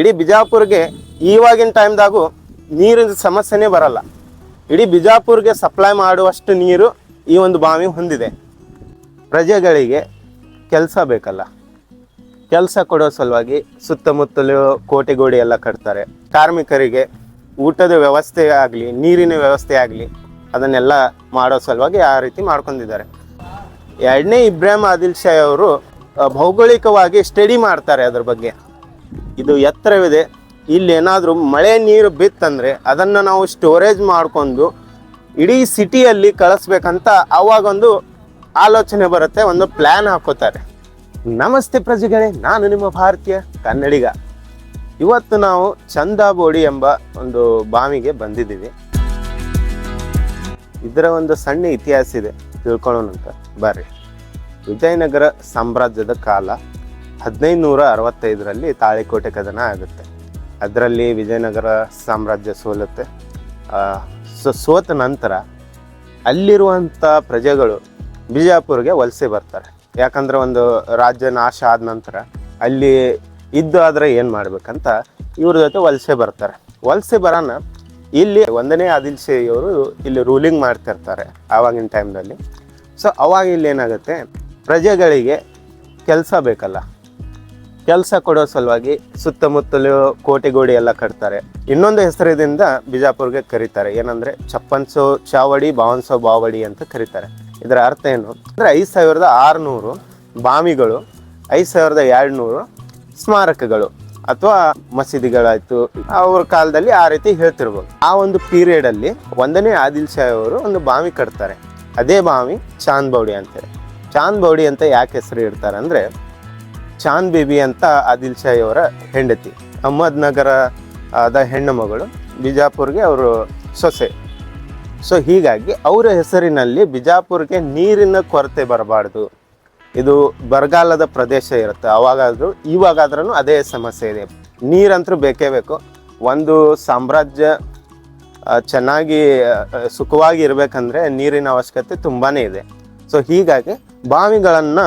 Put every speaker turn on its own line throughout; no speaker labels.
ಇಡೀ ಬಿಜಾಪುರ್ಗೆ ಇವಾಗಿನ ಟೈಮ್ದಾಗೂ ನೀರಿನ ಸಮಸ್ಯೆನೇ ಬರಲ್ಲ. ಇಡೀ ಬಿಜಾಪುರ್ಗೆ ಸಪ್ಲೈ ಮಾಡುವಷ್ಟು ನೀರು ಈ ಒಂದು ಬಾವಿ ಹೊಂದಿದೆ. ಪ್ರಜೆಗಳಿಗೆ ಕೆಲಸ ಬೇಕಲ್ಲ. ಕೆಲಸ ಕೊಡೋ ಸಲುವಾಗಿ ಸುತ್ತಮುತ್ತಲು ಕೋಟೆಗೋಡಿ ಎಲ್ಲ ಕಟ್ತಾರೆ. ಕಾರ್ಮಿಕರಿಗೆ ಊಟದ ವ್ಯವಸ್ಥೆ ಆಗಲಿ, ನೀರಿನ ವ್ಯವಸ್ಥೆ ಆಗಲಿ ಅದನ್ನೆಲ್ಲ ಮಾಡೋ ಸಲುವಾಗಿ ಆ ರೀತಿ ಮಾಡ್ಕೊಂಡಿದ್ದಾರೆ. ಎರಡನೇ ಇಬ್ರಾಹಿಂ ಆದಿಲ್ ಶಾಹಿ ಅವರು ಭೌಗೋಳಿಕವಾಗಿ ಸ್ಟಡಿ ಮಾಡ್ತಾರೆ ಅದ್ರ ಬಗ್ಗೆ. ಇದು ಎತ್ತರವಿದೆ. ಇಲ್ಲಿ ಏನಾದರೂ ಮಳೆ ನೀರು ಬಿತ್ತಂದರೆ ಅದನ್ನು ನಾವು ಸ್ಟೋರೇಜ್ ಮಾಡ್ಕೊಂಡು ಇಡೀ ಸಿಟಿಯಲ್ಲಿ ಕಳಿಸ್ಬೇಕಂತ ಆವಾಗೊಂದು ಆಲೋಚನೆ ಬರುತ್ತೆ, ಒಂದು ಪ್ಲ್ಯಾನ್ ಹಾಕೋತಾರೆ. ನಮಸ್ತೆ ಪ್ರಜೆಗಳೇ, ನಾನು ನಿಮ್ಮ ಭಾರತೀಯ ಕನ್ನಡಿಗ. ಇವತ್ತು ನಾವು ಚಂದಾಬೋಡಿ ಎಂಬ ಒಂದು ಬಾವಿಗೆ ಬಂದಿದ್ದೀವಿ. ಇದರ ಒಂದು ಸಣ್ಣ ಇತಿಹಾಸ ಇದೆ ತಿಳ್ಕೊಳ್ಳೋಣ ಅಂತ ಬರ್ರಿ. ವಿಜಯನಗರ ಸಾಮ್ರಾಜ್ಯದ ಕಾಲ. ಹದಿನೈದು ನೂರ ಅರವತ್ತೈದರಲ್ಲಿ ತಾಳಿಕೋಟೆ ಕದನ ಆಗುತ್ತೆ. ಅದರಲ್ಲಿ ವಿಜಯನಗರ ಸಾಮ್ರಾಜ್ಯ ಸೋಲುತ್ತೆ. ಸೊ ಸೋತ ನಂತರ ಅಲ್ಲಿರುವಂಥ ಪ್ರಜೆಗಳು ಬಿಜಾಪುರ್ಗೆ ವಲಸೆ ಬರ್ತಾರೆ. ಯಾಕಂದ್ರೆ ಒಂದು ರಾಜ್ಯ ನಾಶ ಆದ ನಂತರ ಅಲ್ಲಿ ಇದ್ದು ಆದರೆ ಏನು ಮಾಡಬೇಕಂತ ಇವ್ರ ಜೊತೆ ವಲಸೆ ಬರ್ತಾರೆ. ವಲಸೆ ಬರೋಣ ಇಲ್ಲಿ ಒಂದನೇ ಆದಿಲ್ ಅವರು ಇಲ್ಲಿ ರೂಲಿಂಗ್ ಮಾಡ್ತಿರ್ತಾರೆ ಆವಾಗಿನ ಟೈಮ್ನಲ್ಲಿ ಸೊ ಅವಾಗ ಇಲ್ಲಿ ಏನಾಗುತ್ತೆ? ಪ್ರಜೆಗಳಿಗೆ ಕೆಲಸ ಬೇಕಲ್ಲ. ಕೆಲಸ ಕೊಡೋ ಸಲುವಾಗಿ ಸುತ್ತಮುತ್ತಲು ಕೋಟೆಗೋಡಿ ಎಲ್ಲ ಕಟ್ತಾರೆ. ಇನ್ನೊಂದು ಹೆಸರಿದಿಂದ ಬಿಜಾಪುರ್ಗೆ ಕರೀತಾರೆ. ಏನಂದ್ರೆ ಚಪ್ಪನ್ಸೋ ಚಾವಡಿ, ಬಾವನ್ಸೋ ಬಾವಡಿ ಅಂತ ಕರೀತಾರೆ. ಇದರ ಅರ್ಥ ಏನು? ಅಂದ್ರೆ ಐದು ಸಾವಿರದ ಆರುನೂರು ಬಾವಿಗಳು, ಐದು ಸಾವಿರದ ಎರಡ್ನೂರು ಸ್ಮಾರಕಗಳು ಅಥವಾ ಮಸೀದಿಗಳಾಯ್ತು. ಅವ್ರ ಕಾಲದಲ್ಲಿ ಆ ರೀತಿ ಹೇಳ್ತಿರ್ಬೋದು. ಆ ಒಂದು ಪೀರಿಯಡ್ ಅಲ್ಲಿ ಒಂದನೇ ಆದಿಲ್ ಶಾಹಿ ಅವರು ಒಂದು ಬಾವಿ ಕಟ್ತಾರೆ. ಅದೇ ಬಾವಿ ಚಾಂದ್ ಬೌಡಿ ಅಂತಾರೆ ಚಾಂದ್ ಬೌಡಿ ಅಂತ ಯಾಕೆ ಹೆಸರು ಇಡ್ತಾರೆ ಅಂದ್ರೆ ಚಾಂದ್ ಬೇಬಿ ಅಂತ ಆದಿಲ್ ಶಾಹಿ ಅವರ ಹೆಂಡತಿ. ಅಹಮದ್ ನಗರ ಆದ ಹೆಣ್ಣು ಮಗಳು ಬಿಜಾಪುರ್ಗೆ ಅವರು ಸೊಸೆ. ಸೊ ಹೀಗಾಗಿ ಅವರ ಹೆಸರಿನಲ್ಲಿ ಬಿಜಾಪುರ್ಗೆ ನೀರಿನ ಕೊರತೆ ಬರಬಾರ್ದು. ಇದು ಬರಗಾಲದ ಪ್ರದೇಶ ಇರುತ್ತೆ. ಅವಾಗಾದರೂ ಇವಾಗಾದ್ರೂ ಅದೇ ಸಮಸ್ಯೆ ಇದೆ. ನೀರಂತರೂ ಬೇಕೇ ಬೇಕು. ಒಂದು ಸಾಮ್ರಾಜ್ಯ ಚೆನ್ನಾಗಿ ಸುಖವಾಗಿ ಇರಬೇಕಂದ್ರೆ ನೀರಿನ ಅವಶ್ಯಕತೆ ತುಂಬಾ ಇದೆ. ಸೊ ಹೀಗಾಗಿ ಬಾವಿಗಳನ್ನು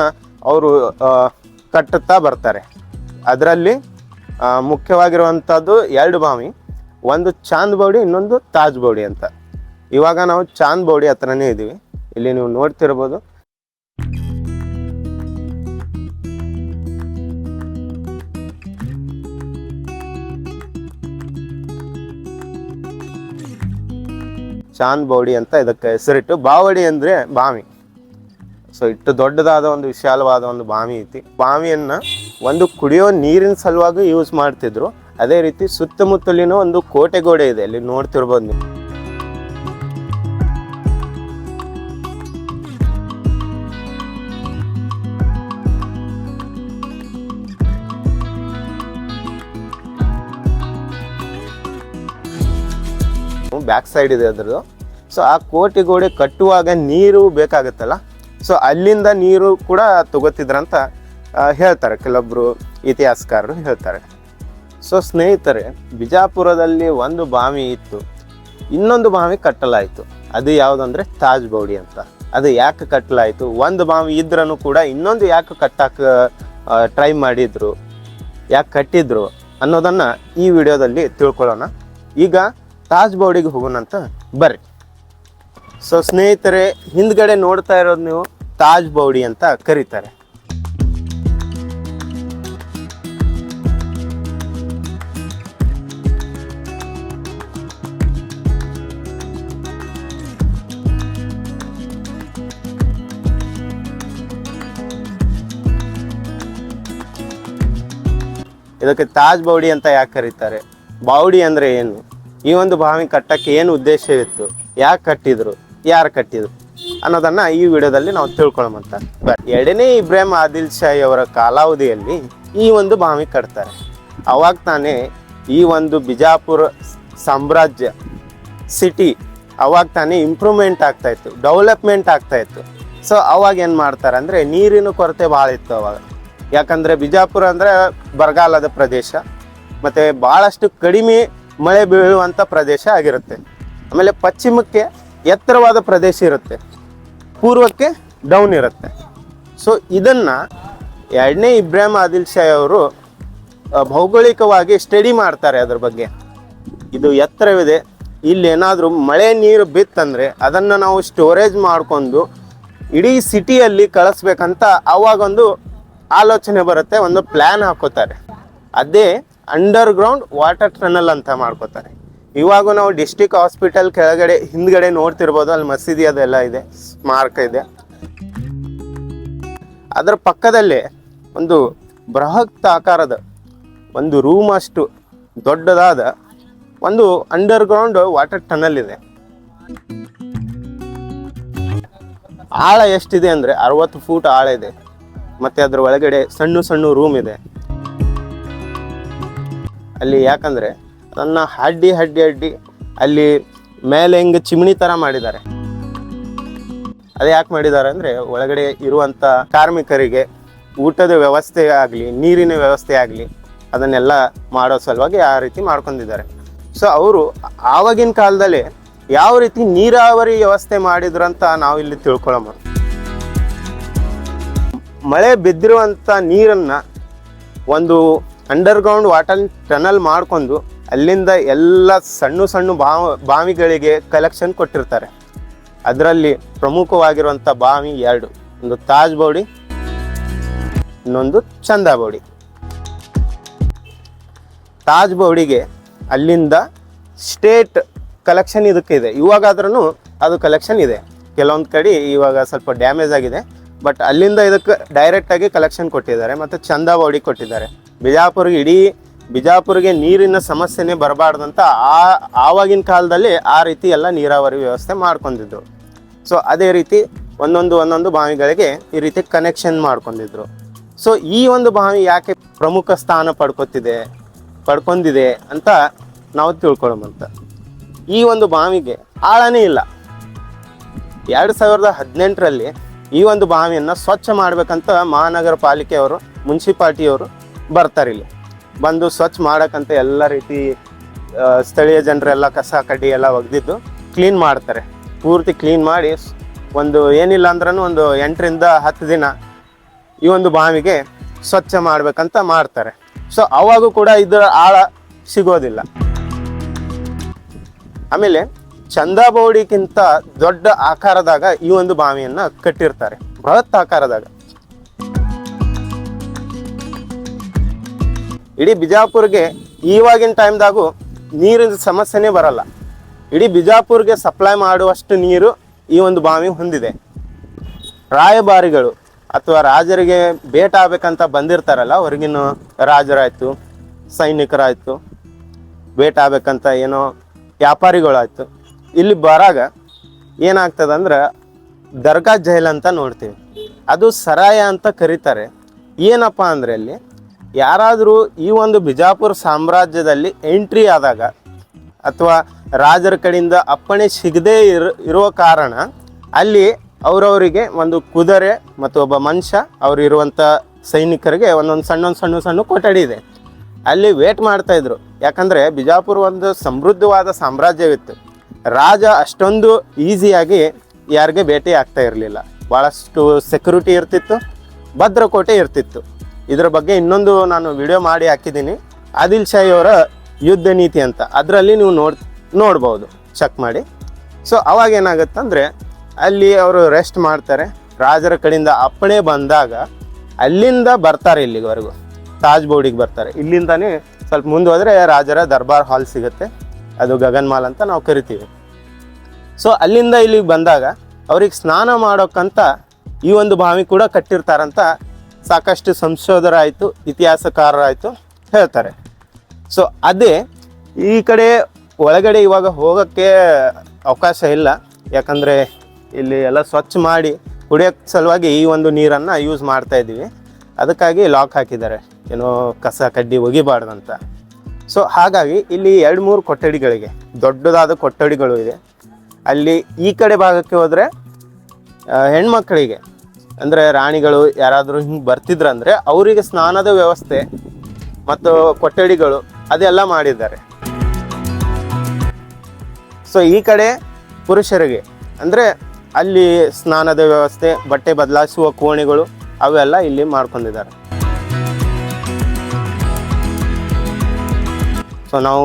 ಅವರು ಕಟ್ಟುತ್ತಾ ಬರ್ತಾರೆ. ಅದರಲ್ಲಿ ಮುಖ್ಯವಾಗಿರುವಂಥದ್ದು ಎರಡು ಬಾವಿ. ಒಂದು ಚಾಂದ್ ಬೌಡಿ, ಇನ್ನೊಂದು ತಾಜ್ ಬೌಡಿ ಅಂತ. ಇವಾಗ ನಾವು ಚಾಂದ್ ಬೌಡಿ ಹತ್ರನೇ ಇದ್ದೀವಿ. ಇಲ್ಲಿ ನೀವು ನೋಡ್ತಿರ್ಬೋದು. ಚಾಂದ್ ಬೌಡಿ ಅಂತ ಇದಕ್ಕೆ ಹೆಸರಿಟ್ಟು, ಬಾವಡಿ ಅಂದರೆ ಬಾವಿ. ಸೊ ಇಟ್ಟು ದೊಡ್ಡದಾದ ಒಂದು ವಿಶಾಲವಾದ ಒಂದು ಬಾವಿ ಐತಿ. ಬಾವಿಯನ್ನ ಒಂದು ಕುಡಿಯೋ ನೀರಿನ ಸಲುವಾಗಿ ಯೂಸ್ ಮಾಡ್ತಿದ್ರು. ಅದೇ ರೀತಿ ಸುತ್ತಮುತ್ತಲಿನ ಒಂದು ಕೋಟೆ ಗೋಡೆ ಇದೆ. ಅಲ್ಲಿ ನೋಡ್ತಿರ್ಬೋದು ನೀವು. ಬ್ಯಾಕ್ ಸೈಡ್ ಇದೆ ಅದ್ರದ್ದು. ಸೊ ಆ ಕೋಟೆ ಗೋಡೆ ಕಟ್ಟುವಾಗ ನೀರು ಬೇಕಾಗುತ್ತಲ್ಲ? ಸೊ ಅಲ್ಲಿಂದ ನೀರು ಕೂಡ ತಗೋತಿದ್ರಂತ ಹೇಳ್ತಾರೆ. ಕೆಲವೊಬ್ರು ಇತಿಹಾಸಕಾರರು ಹೇಳ್ತಾರೆ. ಸೊ ಸ್ನೇಹಿತರೆ, ಬಿಜಾಪುರದಲ್ಲಿ ಒಂದು ಬಾವಿ ಇತ್ತು. ಇನ್ನೊಂದು ಬಾವಿ ಕಟ್ಟಲಾಯಿತು. ಅದು ಯಾವುದಂದ್ರೆ ತಾಜ್ ಬೌಡಿ ಅಂತ. ಅದು ಯಾಕೆ ಕಟ್ಟಲಾಯಿತು ಒಂದು ಬಾವಿ ಇದ್ರೂ ಕೂಡ ಇನ್ನೊಂದು ಯಾಕೆ ಕಟ್ಟಕ್ಕೆ ಟ್ರೈ ಮಾಡಿದ್ರು? ಯಾಕೆ ಕಟ್ಟಿದ್ರು ಅನ್ನೋದನ್ನ ಈ ವಿಡಿಯೋದಲ್ಲಿ ತಿಳ್ಕೊಳ್ಳೋಣ. ಈಗ ತಾಜ್ ಬೌಡಿಗೆ ಹೋಗೋಣಂತ ಬರ್ರಿ. ಸೊ ಸ್ನೇಹಿತರೆ, ಹಿಂದ್ಗಡೆ ನೋಡ್ತಾ ಇರೋದು ನೀವು ತಾಜ್ ಬೌಡಿ ಅಂತ ಕರೀತಾರೆ. ಇದಕ್ಕೆ ತಾಜ್ ಬೌಡಿ ಅಂತ ಯಾಕೆ ಕರೀತಾರೆ? ಬೌಡಿ ಅಂದ್ರೆ ಏನು? ಈ ಒಂದು ಬಾವಿ ಕಟ್ಟಕ್ಕೆ ಏನು ಉದ್ದೇಶವಿತ್ತು ಯಾಕೆ ಕಟ್ಟಿದ್ರು? ಯಾರು ಕಟ್ಟಿದ್ರು? ಅನ್ನೋದನ್ನ ಈ ವಿಡಿಯೋದಲ್ಲಿ ನಾವು ತಿಳ್ಕೊಳ್ಳೋಮಂತ ಎರಡನೇ ಇಬ್ರಾಹಿಂ ಆದಿಲ್ ಶಾಹಿ ಅವರ ಕಾಲಾವಧಿಯಲ್ಲಿ ಈ ಒಂದು ಬಾವಿ ಕಟ್ತಾರೆ. ಅವಾಗ ತಾನೇ ಈ ಒಂದು ಬಿಜಾಪುರ ಸಾಮ್ರಾಜ್ಯ ಸಿಟಿ ಅವಾಗ ತಾನೇ ಇಂಪ್ರೂವ್ಮೆಂಟ್ ಆಗ್ತಾ ಇತ್ತು ಡೆವಲಪ್ಮೆಂಟ್ ಆಗ್ತಾ ಇತ್ತು. ಸೊ ಅವಾಗ ಏನು ಮಾಡ್ತಾರೆ ಅಂದರೆ ನೀರಿನ ಕೊರತೆ ಭಾಳ ಇತ್ತು ಅವಾಗ. ಯಾಕಂದರೆ ಬಿಜಾಪುರ ಅಂದರೆ ಬರಗಾಲದ ಪ್ರದೇಶ, ಮತ್ತು ಭಾಳಷ್ಟು ಕಡಿಮೆ ಮಳೆ ಬೀಳುವಂಥ ಪ್ರದೇಶ ಆಗಿರುತ್ತೆ. ಆಮೇಲೆ ಪಶ್ಚಿಮಕ್ಕೆ ಎತ್ತರವಾದ ಪ್ರದೇಶ ಇರುತ್ತೆ. ಪೂರ್ವಕ್ಕೆ ಡೌನ್ ಇರುತ್ತೆ. ಸೊ ಇದನ್ನು ಎರಡನೇ ಇಬ್ರಾಹಿಂ ಆದಿಲ್ ಶಾಹಿ ಅವರು ಭೌಗೋಳಿಕವಾಗಿ ಸ್ಟಡಿ ಮಾಡ್ತಾರೆ ಅದ್ರ ಬಗ್ಗೆ. ಇದು ಎತ್ತರವಿದೆ. ಇಲ್ಲಿ ಏನಾದರೂ ಮಳೆ ನೀರು ಬಿತ್ತಂದರೆ ಅದನ್ನು ನಾವು ಸ್ಟೋರೇಜ್ ಮಾಡ್ಕೊಂಡು ಇಡೀ ಸಿಟಿಯಲ್ಲಿ ಕಳಿಸ್ಬೇಕಂತ ಆವಾಗೊಂದು ಆಲೋಚನೆ ಬರುತ್ತೆ, ಒಂದು ಪ್ಲ್ಯಾನ್ ಹಾಕೋತಾರೆ. ಅದೇ ಅಂಡರ್ ಗ್ರೌಂಡ್ ವಾಟರ್ ಟನಲ್ ಅಂತ ಮಾಡ್ಕೋತಾರೆ. ಇವಾಗ ನಾವು ಡಿಸ್ಟಿಕ್ ಹಾಸ್ಪಿಟಲ್ ಕೆಳಗಡೆ, ಹಿಂದ್ಗಡೆ ನೋಡ್ತಿರ್ಬೋದು, ಅಲ್ಲಿ ಮಸೀದಿ ಅದೆಲ್ಲ ಇದೆ ಸ್ಮಾರಕ ಇದೆ. ಅದರ ಪಕ್ಕದಲ್ಲೇ ಒಂದು ಬೃಹತ್ ಆಕಾರದ ಒಂದು ರೂಮ್ ಅಷ್ಟು ದೊಡ್ಡದಾದ ಒಂದು ಅಂಡರ್ ಗ್ರೌಂಡ್ ವಾಟರ್ ಟನಲ್ ಇದೆ. ಆಳ ಎಷ್ಟಿದೆ ಅಂದರೆ ಅರವತ್ತು ಫೂಟ್ ಆಳ ಇದೆ. ಮತ್ತೆ ಅದರ ಒಳಗಡೆ ಸಣ್ಣ ಸಣ್ಣ ರೂಮ್ ಇದೆ. ಅಲ್ಲಿ ಯಾಕಂದ್ರೆ ಅದನ್ನ ಅಡ್ಡಿ ಅಡ್ಡಿ ಅಡ್ಡಿ ಅಲ್ಲಿ ಮೇಲೆ ಹಿಂಗೆ ಚಿಮಣಿ ತರ ಮಾಡಿದ್ದಾರೆ. ಅದು ಯಾಕೆ ಮಾಡಿದ್ದಾರೆ ಅಂದ್ರೆ ಒಳಗಡೆ ಇರುವಂತ ಕಾರ್ಮಿಕರಿಗೆ ಊಟದ ವ್ಯವಸ್ಥೆ ಆಗಲಿ, ನೀರಿನ ವ್ಯವಸ್ಥೆ ಆಗಲಿ ಅದನ್ನೆಲ್ಲ ಮಾಡೋ ಸಲುವಾಗಿ ಆ ರೀತಿ ಮಾಡ್ಕೊಂಡಿದ್ದಾರೆ. ಸೊ ಅವರು ಆವಾಗಿನ ಕಾಲದಲ್ಲಿ ಯಾವ ರೀತಿ ನೀರಾವರಿ ವ್ಯವಸ್ಥೆ ಮಾಡಿದ್ರು ಅಂತ ನಾವು ಇಲ್ಲಿ ತಿಳ್ಕೊಳ್ಳೋಣ ಮಳೆ ಬಿದ್ದಿರುವಂಥ ನೀರನ್ನ ಒಂದು ಅಂಡರ್ಗ್ರೌಂಡ್ ವಾಟರ್ ಟನಲ್ ಮಾಡ್ಕೊಂಡು ಅಲ್ಲಿಂದ ಎಲ್ಲ ಸಣ್ಣ ಸಣ್ಣ ಬಾವ ಬಾವಿಗಳಿಗೆ ಕಲೆಕ್ಷನ್ ಕೊಟ್ಟಿರ್ತಾರೆ. ಅದರಲ್ಲಿ ಪ್ರಮುಖವಾಗಿರುವಂಥ ಬಾವಿ ಎರಡು. ಒಂದು ತಾಜ್ ಬೌಡಿ, ಇನ್ನೊಂದು ಚಂದಾ ಬೌಡಿ. ತಾಜ್ ಬೌಡಿಗೆ ಅಲ್ಲಿಂದ ಸ್ಟೇಟ್ ಕಲೆಕ್ಷನ್ ಇದಕ್ಕೆ ಇದೆ. ಇವಾಗಾದ್ರೂ ಅದು ಕಲೆಕ್ಷನ್ ಇದೆ. ಕೆಲವೊಂದು ಕಡೆ ಇವಾಗ ಸ್ವಲ್ಪ ಡ್ಯಾಮೇಜ್ ಆಗಿದೆ. ಬಟ್ ಅಲ್ಲಿಂದ ಇದಕ್ಕೆ ಡೈರೆಕ್ಟಾಗಿ ಕಲೆಕ್ಷನ್ ಕೊಟ್ಟಿದ್ದಾರೆ. ಮತ್ತು ಚಂದಾ ಬೌಡಿ ಕೊಟ್ಟಿದ್ದಾರೆ. ಬಿಜಾಪುರ್ಗೆ ಇಡೀ ಬಿಜಾಪುರ್ಗೆ ನೀರಿನ ಸಮಸ್ಯೆನೇ ಬರಬಾರ್ದಂತ ಆ ಆವಾಗಿನ ಕಾಲದಲ್ಲಿ ಆ ರೀತಿ ಎಲ್ಲ ನೀರಾವರಿ ವ್ಯವಸ್ಥೆ ಮಾಡ್ಕೊಂಡಿದ್ರು. ಸೊ ಅದೇ ರೀತಿ ಒಂದೊಂದು ಒಂದೊಂದು ಬಾವಿಗಳಿಗೆ ಈ ರೀತಿ ಕನೆಕ್ಷನ್ ಮಾಡ್ಕೊಂಡಿದ್ರು. ಸೊ ಈ ಒಂದು ಬಾವಿ ಯಾಕೆ ಪ್ರಮುಖ ಸ್ಥಾನ ಪಡ್ಕೊತಿದೆ, ಪಡ್ಕೊಂಡಿದೆ ಅಂತ ನಾವು ತಿಳ್ಕೊಳ್ಳೋಮಂತ ಈ ಒಂದು ಬಾವಿಗೆ ಆಳನೇ ಇಲ್ಲ. ಎರಡು ಸಾವಿರದ ಹದಿನೆಂಟರಲ್ಲಿ ಈ ಒಂದು ಬಾವಿಯನ್ನು ಸ್ವಚ್ಛ ಮಾಡಬೇಕಂತ ಮಹಾನಗರ ಪಾಲಿಕೆಯವರು ಮುನ್ಸಿಪಾಲ್ಟಿಯವರು ಬರ್ತಾರೆ ಇಲ್ಲಿ ಬಂದು ಸ್ವಚ್ಛ ಮಾಡೋಕ್ಕಂತ ಎಲ್ಲ ರೀತಿ ಸ್ಥಳೀಯ ಜನರೆಲ್ಲ ಕಸ, ಕಡ್ಡಿ ಎಲ್ಲ ಒಗೆದಿದ್ದು ಕ್ಲೀನ್ ಮಾಡ್ತಾರೆ. ಪೂರ್ತಿ ಕ್ಲೀನ್ ಮಾಡಿ ಒಂದು ಏನಿಲ್ಲ ಅಂದ್ರೂ ಒಂದು ಎಂಟರಿಂದ ಹತ್ತು ದಿನ ಈ ಒಂದು ಬಾವಿಗೆ ಸ್ವಚ್ಛ ಮಾಡ್ಬೇಕಂತ ಮಾಡ್ತಾರೆ. ಸೊ ಅವಾಗೂ ಕೂಡ ಇದರ ಆಳ ಸಿಗೋದಿಲ್ಲ. ಆಮೇಲೆ ಚಂದಾಬೌಡಿಗಿಂತ ದೊಡ್ಡ ಆಕಾರದಾಗ ಈ ಒಂದು ಬಾವಿಯನ್ನು ಕಟ್ಟಿರ್ತಾರೆ. ಬೃಹತ್ ಆಕಾರದಾಗ. ಇಡೀ ಬಿಜಾಪುರ್ಗೆ ಇವಾಗಿನ ಟೈಮ್ದಾಗು ನೀರಿನ ಸಮಸ್ಯೆನೇ ಬರಲ್ಲ. ಇಡೀ ಬಿಜಾಪುರ್ಗೆ ಸಪ್ಲೈ ಮಾಡುವಷ್ಟು ನೀರು ಈ ಒಂದು ಬಾವಿ ಹೊಂದಿದೆ. ರಾಯಭಾರಿಗಳು ಅಥವಾ ರಾಜರಿಗೆ ಭೇಟ ಆಗ್ಬೇಕಂತ ಬಂದಿರ್ತಾರಲ್ಲ, ಹೊರಗಿನ ರಾಜರಾಯಿತು, ಸೈನಿಕರಾಯಿತು ಭೇಟ ಆಗ್ಬೇಕಂತ ಏನೋ ವ್ಯಾಪಾರಿಗಳಾಯ್ತು. ಇಲ್ಲಿ ಬರಾಗ ಏನಾಗ್ತದೆ ಅಂದ್ರೆ ದರ್ಗಾ ಜೈಲ್ ಅಂತ ನೋಡ್ತೀವಿ. ಅದು ಸರಾಯ ಅಂತ ಕರೀತಾರೆ. ಏನಪ್ಪ ಅಂದರೆ ಅಲ್ಲಿ ಯಾರಾದರೂ ಈ ಒಂದು ಬಿಜಾಪುರ ಸಾಮ್ರಾಜ್ಯದಲ್ಲಿ ಎಂಟ್ರಿ ಆದಾಗ ಅಥವಾ ರಾಜರ ಕಡೆಯಿಂದ ಅಪ್ಪಣೆ ಸಿಗದೇ ಇರೋ ಇರೋ ಕಾರಣ ಅಲ್ಲಿ ಅವರವರಿಗೆ ಒಂದು ಕುದುರೆ ಮತ್ತು ಒಬ್ಬ ಮನುಷ್ಯ ಅವರಿರುವಂಥ ಸೈನಿಕರಿಗೆ ಒಂದೊಂದು ಸಣ್ಣ ಸಣ್ಣ ಸಣ್ಣ ಕೊಠಡಿ ಇದೆ. ಅಲ್ಲಿ ವೇಟ್ ಮಾಡ್ತಾಯಿದ್ರು ಯಾಕಂದ್ರೆ ಬಿಜಾಪುರ ಒಂದು ಸಮೃದ್ಧವಾದ ಸಾಮ್ರಾಜ್ಯವಿತ್ತು. ರಾಜ ಅಷ್ಟೊಂದು ಈಸಿಯಾಗಿ ಯಾರಿಗೆ ಭೇಟಿ ಆಗ್ತಾ ಇರಲಿಲ್ಲ. ಭಾಳಷ್ಟು ಸೆಕ್ಯೂರಿಟಿ ಇರ್ತಿತ್ತು, ಭದ್ರಕೋಟೆ ಇರ್ತಿತ್ತು. ಇದ್ರ ಬಗ್ಗೆ ಇನ್ನೊಂದು ನಾನು ವಿಡಿಯೋ ಮಾಡಿ ಹಾಕಿದ್ದೀನಿ. ಆದಿಲ್ ಶಾಹಿ ಅವರ ಯುದ್ಧ ನೀತಿ ಅಂತ. ಅದರಲ್ಲಿ ನೀವು ನೋಡ್, ನೋಡ್ಬೋದು. ಚೆಕ್ ಮಾಡಿ. ಸೊ ಅವಾಗ ಏನಾಗುತ್ತಂದರೆ, ಅಲ್ಲಿ ಅವರು ರೆಸ್ಟ್ ಮಾಡ್ತಾರೆ. ರಾಜರ ಕಡೆಯಿಂದ ಅಪ್ಪಣೆ ಬಂದಾಗ, ಅಲ್ಲಿಂದ ಬರ್ತಾರೆ ಇಲ್ಲಿವರೆಗೂ. ತಾಜ್ ಬೋರ್ಡಿಗೆ ಬರ್ತಾರೆ. ಇಲ್ಲಿಂದನೇ ಸ್ವಲ್ಪ ಮುಂದೆ ರಾಜರ ದರ್ಬಾರ್ ಹಾಲ್ ಸಿಗುತ್ತೆ. ಅದು ಗಗನ್ ಮಾಲ್ ಅಂತ ನಾವು ಕರಿತೀವಿ. ಸೊ ಅಲ್ಲಿಂದ ಇಲ್ಲಿಗೆ ಬಂದಾಗ, ಅವ್ರಿಗೆ ಸ್ನಾನ ಮಾಡೋಕ್ಕಂತ ಈ ಒಂದು ಬಾವಿ ಕೂಡ ಕಟ್ಟಿರ್ತಾರಂತ ಸಾಕಷ್ಟು ಸಂಶೋಧರಾಯಿತು, ಇತಿಹಾಸಕಾರರಾಯಿತು ಹೇಳ್ತಾರೆ. ಸೊ ಅದೇ ಈ ಕಡೆ ಒಳಗಡೆ ಇವಾಗ ಹೋಗೋಕ್ಕೆ ಅವಕಾಶ ಇಲ್ಲ. ಯಾಕಂದರೆ ಇಲ್ಲಿ ಎಲ್ಲ ಸ್ವಚ್ಛ ಮಾಡಿ ಕುಡಿಯೋಕ್ಕೆ ಸಲುವಾಗಿ ಈ ಒಂದು ನೀರನ್ನು ಯೂಸ್ ಮಾಡ್ತಾ ಇದ್ದೀವಿ. ಅದಕ್ಕಾಗಿ ಲಾಕ್ ಹಾಕಿದ್ದಾರೆ. ಏನೋ ಕಸ ಕಡ್ಡಿ ಒಗಿಬಾರ್ದಂತ ಸೊ ಹಾಗಾಗಿ ಇಲ್ಲಿ ಎರಡು ಮೂರು ಕೊಠಡಿಗಳಿಗೆ, ದೊಡ್ಡದಾದ ಕೊಠಡಿಗಳು ಇದೆ. ಅಲ್ಲಿ ಈ ಕಡೆ ಭಾಗಕ್ಕೆ ಹೋದರೆ ಹೆಣ್ಮಕ್ಳಿಗೆ ಅಂದರೆ ರಾಣಿಗಳು ಯಾರಾದರೂ ಹಿಂಗೆ ಬರ್ತಿದ್ರಂದ್ರೆ ಅವರಿಗೆ ಸ್ನಾನದ ವ್ಯವಸ್ಥೆ ಮತ್ತು ಕೊಠಡಿಗಳು ಅದೆಲ್ಲ ಮಾಡಿದ್ದಾರೆ. ಸೊ ಈ ಕಡೆ ಪುರುಷರಿಗೆ ಅಂದರೆ ಅಲ್ಲಿ ಸ್ನಾನದ ವ್ಯವಸ್ಥೆ, ಬಟ್ಟೆ ಬದಲಾಯಿಸುವ ಕೋಣೆಗಳು ಅವೆಲ್ಲ ಇಲ್ಲಿ ಮಾಡ್ಕೊಂಡಿದ್ದಾರೆ. ಸೊ ನಾವು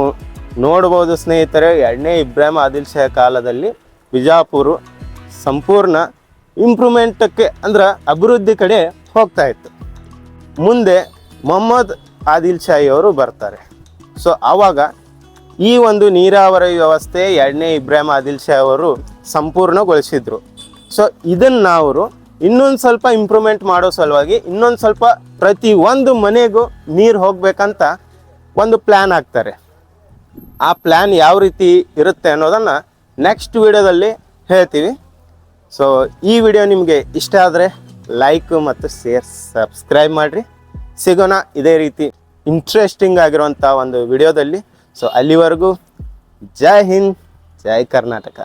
ನೋಡ್ಬೋದು ಸ್ನೇಹಿತರೆ, ಎರಡನೇ ಇಬ್ರಾಹಿಂ ಆದಿಲ್ ಶಾ ಕಾಲದಲ್ಲಿ ಬಿಜಾಪುರ ಸಂಪೂರ್ಣ ಇಂಪ್ರೂವ್ಮೆಂಟಕ್ಕೆ ಅಂದ್ರೆ ಅಭಿವೃದ್ಧಿ ಕಡೆ ಹೋಗ್ತಾ ಇತ್ತು. ಮುಂದೆ ಮೊಹಮ್ಮದ್ ಆದಿಲ್ ಶಾಹಿ ಅವರು ಬರ್ತಾರೆ. ಸೊ ಆವಾಗ ಈ ಒಂದು ನೀರಾವರಿ ವ್ಯವಸ್ಥೆ ಎರಡನೇ ಇಬ್ರಾಹಿಂ ಆದಿಲ್ ಶಾಹಿ ಅವರು ಸಂಪೂರ್ಣಗೊಳಿಸಿದ್ರು. ಸೊ ಇದನ್ನ ಅವರು ಇನ್ನೊಂದು ಸ್ವಲ್ಪ ಇಂಪ್ರೂವ್ಮೆಂಟ್ ಮಾಡೋ ಸಲುವಾಗಿ ಇನ್ನೊಂದು ಸ್ವಲ್ಪ ಪ್ರತಿ ಒಂದು ಮನೆಗೂ ನೀರು ಹೋಗ್ಬೇಕಂತ ಒಂದು ಪ್ಲ್ಯಾನ್ ಹಾಕ್ತಾರೆ. ಆ ಪ್ಲ್ಯಾನ್ ಯಾವ ರೀತಿ ಇರುತ್ತೆ ಅನ್ನೋದನ್ನು ನೆಕ್ಸ್ಟ್ ವಿಡಿಯೋದಲ್ಲಿ ಹೇಳ್ತೀವಿ. ಸೊ ಈ ವಿಡಿಯೋ ನಿಮಗೆ ಇಷ್ಟ ಆದರೆ ಲೈಕ್ ಮತ್ತು ಶೇರ್ ಸಬ್ಸ್ಕ್ರೈಬ್ ಮಾಡಿರಿ. ಸಿಗೋಣ ಇದೇ ರೀತಿ ಇಂಟ್ರೆಸ್ಟಿಂಗ್ ಆಗಿರುವಂಥ ಒಂದು ವಿಡಿಯೋದಲ್ಲಿ ಸೊ ಅಲ್ಲಿವರೆಗೂ ಜೈ ಹಿಂದ್, ಜೈ ಕರ್ನಾಟಕ.